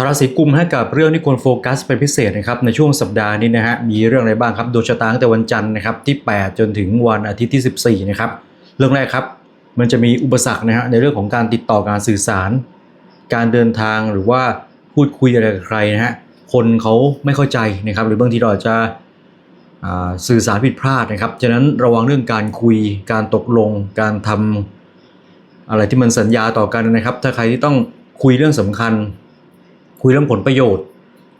ชาวราศีกุมให้กับเรื่องที่ควรโฟกัสเป็นพิเศษนะครับในช่วงสัปดาห์นี้นะฮะมีเรื่องอะไรบ้างครับดวงชะตาตั้งแต่วันจันทร์นะครับที่ 8 จนถึงวันอาทิตย์ที่ 14นะครับเรื่องแรกครับมันจะมีอุปสรรคนะฮะในเรื่องของการติดต่อการสื่อสาร การเดินทางหรือว่าพูดคุยอะไรกับใครนะฮะคนเขาไม่เข้าใจนะครับหรือบางทีเราอาจจะสื่อสารผิดพลาดนะครับฉะนั้นระวังเรื่องการคุยการตกลง การทำอะไรที่มันสัญญาต่อกันนะครับ ถ้าใครที่ต้องคุยเรื่องสำคัญ คุยเรื่องผลประโยชน์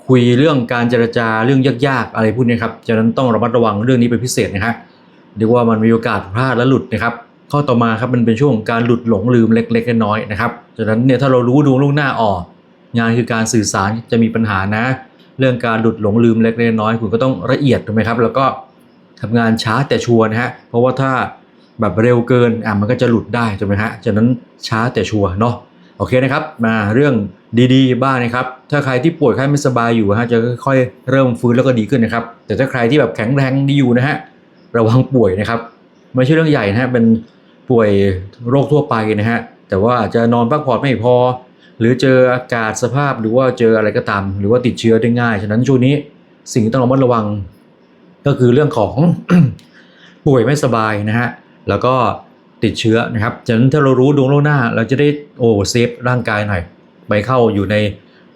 คุยเรื่องการเจรจาเรื่องยากๆ อะไรพวกนี้ครับฉะนั้นต้องระมัดระวังเรื่องนี้เป็นพิเศษนะฮะเรียกว่ามันมีโอกาสพลาดและหลุดนะครับข้อต่อมาครับมันเป็นช่วงการหลุดหลงลืมเล็กๆน้อยๆนะครับฉะนั้นเนี่ยถ้าเรารู้ดวงล่วงหน้าออกงานคือการสื่อสารจะมีปัญหานะ เรื่องการหลุดหลงลืมเล็กๆน้อยๆคุณก็ต้องละเอียดถูกไหมครับ แล้วก็ทำงานช้าแต่ชัวร์นะฮะเพราะว่าถ้าแบบเร็วเกินอะมันก็จะหลุดได้ถูกไหมฮะฉะนั้นช้าแต่ชัวร์เนาะโอเคนะครับมาเรื่อง ดีๆ บ้างนะครับ ถ้าใครที่ป่วยไข้ไม่สบายอยู่ฮะจะค่อยๆเริ่มฟื้นแล้วก็ดีขึ้นนะครับ แต่ถ้าใครที่แบบแข็งแรงดีอยู่นะฮะระวังป่วยนะครับ ไม่ใช่เรื่องใหญ่นะฮะเป็นป่วยโรคทั่วไปนะฮะแต่ว่าอาจจะนอนพักผ่อนไม่พอ หรือเจออากาศสภาพหรือว่าเจออะไรก็ตาม หรือว่าติดเชื้อได้ง่าย ฉะนั้นช่วงนี้สิ่งที่ต้องระมัดระวัง ก็คือเรื่องของป่วยไม่สบายนะฮะแล้วก็ติดเชื้อนะครับฉะนั้นถ้าเรารู้ดวงล่วงหน้า เราจะได้โอ้เซฟร่างกายหน่อย ไปเข้าอยู่ใน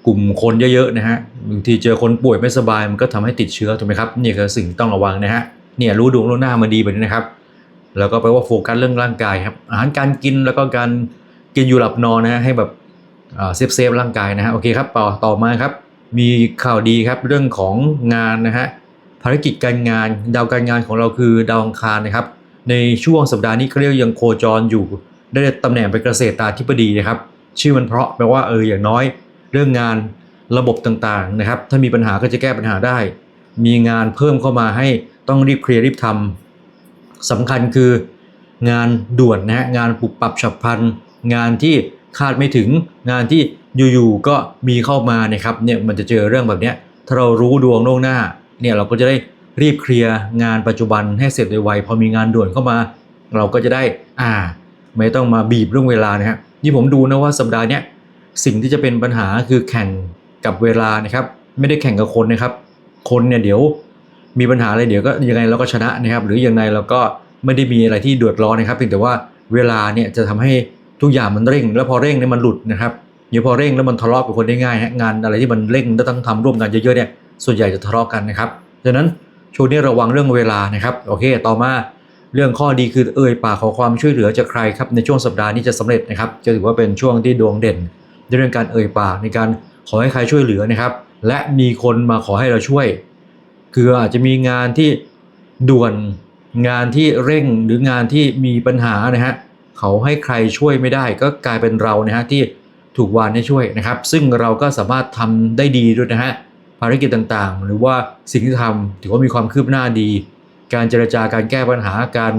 กลุ่มคนเยอะๆนะฮะบางทีเจอคนป่วยไม่สบายมันก็ทำให้ติดเชื้อถูกไหมครับนี่คือสิ่งที่ต้องระวังนะฮะเนี่ยรู้ดวงล่วงหน้ามาดีแบบนี้นะครับ แล้วก็แปว่าโฟกัสเรื่องร่างกายครับอาหารการกินแล้วก็การกินอยู่หลับนอนนะฮะให้แบบเซฟเซฟร่างกายนะฮะโอเคครับต่อต่อมาครับ มีข่าวดีครับเรื่องของงานนะฮะภารกิจการงานดาวการงานของเราคือดาวอังคารนะครับ ในช่วงสัปดาห์นี้เขาเรียกยังโคจรอยู่ ได้ตำแหน่งเป็นเกษตราธิบดีนะครับ ชื่อมันเพราะแปลว่าเอออย่างน้อย เรื่องงานระบบต่างๆนะครับ ถ้ามีปัญหาก็จะแก้ปัญหาได้ มีงานเพิ่มเข้ามาให้ต้องรีบเคลียร์รีบทำสำคัญคืองานด่วนนะฮะงานปรับปรับฉับพลันงานที่คาดไม่ถึงงานที่อยู่ๆก็มีเข้ามานะครับเนี่ยมันจะเจอเรื่องแบบเนี้ยถ้าเรารู้ดวงล่วงหน้าเนี่ยเราก็จะได้รีบเคลียร์งานปัจจุบันให้เสร็จโดยไวพอมีงานด่วนเข้ามา เราก็จะได้อ่า ไม่ต้องมาบีบเรื่องเวลานะฮะ ที่ผมดูนะว่าสัปดาห์นี้สิ่งที่จะเป็นปัญหาคือแข่งกับเวลานะครับ ไม่ได้แข่งกับคนนะครับ คนเนี่ยเดี๋ยวมีปัญหาอะไรเดี๋ยวก็ยังไงเราก็ชนะนะครับ หรือยังไงเราก็ไม่ได้มีอะไรที่เดือดร้อนนะครับเพียงแต่ว่าเวลาเนี่ยจะทำให้ทุกอย่างมันเร่ง แล้วพอเร่งเนี่ยมันหลุดนะครับเดี๋ยวพอเร่งแล้วมันทะเลาะกับคนได้ง่ายฮะงานอะไรที่มันเร่งแล้วต้องทำร่วมกันเยอะๆเนี่ยส่วนใหญ่จะทะเลาะกันนะครับดังนั้นช่วงนี้ระวังเรื่องเวลานะครับโอเค ต่อมา เรื่องข้อดีคือเอ่ยปากขอความช่วยเหลือจากใครครับในช่วงสัปดาห์นี้จะสำเร็จนะครับ จะถือว่าเป็นช่วงที่ดวงเด่น ในเรื่องการเอ่ยปากในการขอให้ใครช่วยเหลือนะครับ และมีคนมาขอให้เราช่วย คืออาจจะมีงานที่ด่วนงานที่เร่งหรืองานที่มีปัญหานะฮะเขาให้ใครช่วยไม่ได้ ก็กลายเป็นเรานะฮะที่ถูกวานให้ช่วยนะครับ ซึ่งเราก็สามารถทำได้ดีด้วยนะฮะภารกิจต่างๆ หรือว่าสิ่งที่ทำถือว่ามีความคืบหน้าดี การเจรจาการแก้ปัญหาการ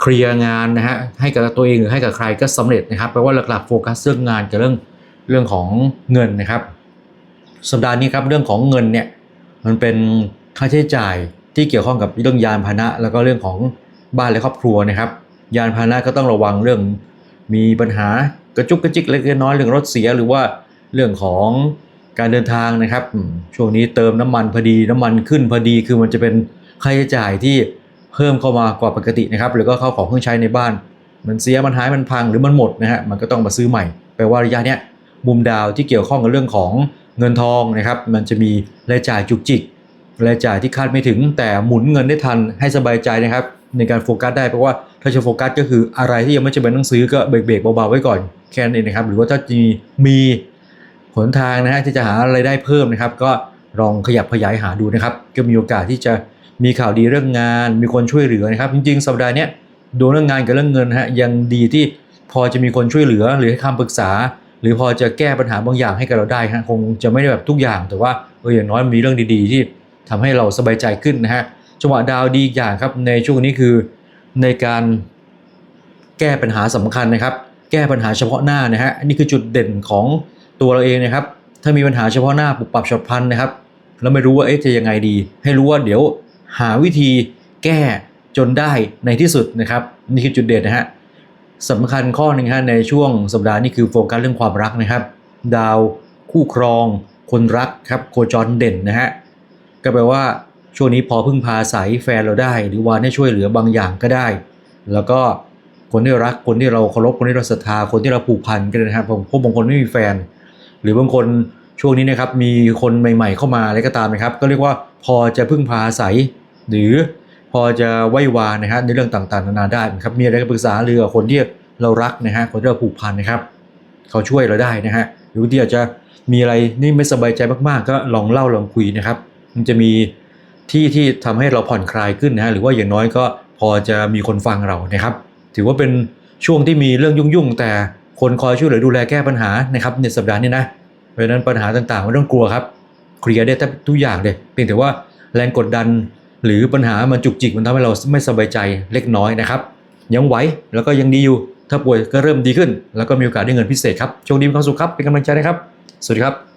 เคลียร์งานนะฮะให้กับตัวเองหรือให้กับใครก็สำเร็จนะครับแปลว่าหลักๆโฟกัสเรื่องงานกับเรื่องเรื่องของเงินนะครับ สัปดาห์นี้ครับเรื่องของเงินเนี่ยมันเป็นค่าใช้จ่ายที่เกี่ยวข้องกับเรื่องยานพาหนะ แล้วก็เรื่องของบ้านและครอบครัวนะครับ ยานพาหนะก็ต้องระวังเรื่องมีปัญหากระจุกกระจิกเล็กน้อยเรื่องรถเสียหรือว่าเรื่องของการเดินทางนะครับ ช่วงนี้เติมน้ำมันพอดีน้ำมันขึ้นพอดีคือมันจะเป็น ค่าใช้จ่ายที่เพิ่มเข้ามากว่าปกตินะครับหรือก็เข้าของเครื่องใช้ในบ้าน มันเสียมันหายมันพังหรือมันหมดนะฮะมันก็ต้องมาซื้อใหม่แปลว่าระยะเนี้ยมุมดาวที่เกี่ยวข้องกับเรื่องของเงินทองนะครับ มันจะมีรายจ่ายจุกจิกรายจ่ายที่คาดไม่ถึง แต่หมุนเงินได้ทันให้สบายใจนะครับ ในการโฟกัสได้เพราะว่าถ้าจะโฟกัสก็คืออะไรที่ยังไม่จำเป็นต้องซื้อก็เบรกๆเบาๆไว้ก่อนแค่นั้นเองนะครับ หรือว่าถ้ามีมีหนทางนะฮะที่จะหาอะไรได้เพิ่มนะครับ ก็ลองขยับขยายหาดูนะครับ ก็มีโอกาสที่จะ มีข่าวดีเรื่องงาน มีคนช่วยเหลือนะครับ จริงๆ สัปดาห์นี้ดวงเรื่องงานกับเรื่องเงินฮะยังดีที่พอจะมีคนช่วยเหลือหรือให้คำปรึกษา หรือพอจะแก้ปัญหาบางอย่างให้กับเราได้ฮะคงจะไม่ได้แบบทุกอย่าง แต่ว่าเอออย่างน้อยมีเรื่องดีๆ ที่ทำให้เราสบายใจขึ้นนะฮะจังหวะดาวดีอย่างครับในช่วงนี้คือในการแก้ปัญหาสำคัญนะครับ แก้ปัญหาเฉพาะหน้านะฮะนนี่คือจุดเด่นของตัวเราเองนะครับ ถ้ามีปัญหาเฉพาะหน้าปรับปรับฉับพลันนะครับ แล้วไม่รู้ว่าเอ๊ะจะยังไงดี ให้รู้ว่าเดี๋ยว หาวิธีแก้จนได้ในที่สุดนะครับนี่คือจุดเด่นนะฮะสำคัญข้อหนึ่งฮะในช่วงสัปดาห์นี้คือโฟกัสเรื่องความรักนะครับ ดาวคู่ครอง คนรักครับโคจรเด่นนะฮะก็แปลว่าช่วงนี้พอพึ่งพาอายแฟนเราได้ หรือว่าให้ช่วยเหลือบางอย่างก็ได้ แล้วก็คนที่รักคนที่เราเคารพคนที่เราศรัทธาคนที่เราผูกพันกันนะครับผมพวกบางคนไม่มีแฟน หรือบางคนช่วงนี้นะครับมีคนใหม่ ๆ เข้ามาอะไรก็ตามนะครับ ก็เรียกว่าพอจะพึ่งพาอาย หรือพอจะไหว้วานนะฮะในเรื่องต่างๆ นานาได้นะครับมีอะไรก็ปรึกษาเรือคนที่เรารักนะฮะคนที่เราผูกพันนะครับเขาช่วยเราได้นะฮะหรือทีอาจจะมีอะไรนี่ไม่สบายใจมากๆ ก็ลองเล่าลองคุยนะครับ มันจะมีที่ที่ทำให้เราผ่อนคลายขึ้นนะฮะหรือว่าอย่างน้อยก็พอจะมีคนฟังเรานะครับ ถือว่าเป็นช่วงที่มีเรื่องยุ่งๆ แต่คนคอยช่วยเหลือดูแลแก้ปัญหานะครับในสัปดาห์นี้นะเพราะฉะนั้นปัญหาต่างๆไม่ต้องกลัวครับเคลียร์ได้ทุกอย่างเลยเพียงแต่ว่าแรงกดดัน หรือปัญหามันจุกจิกมันทำให้เราไม่สบายใจเล็กน้อยนะครับ ยังไหวแล้วก็ยังดีอยู่ ถ้าป่วยก็เริ่มดีขึ้น แล้วก็มีโอกาสได้เงินพิเศษครับโชคดีมีความสุขครับเป็นกำลังใจนะครับ สวัสดีครับ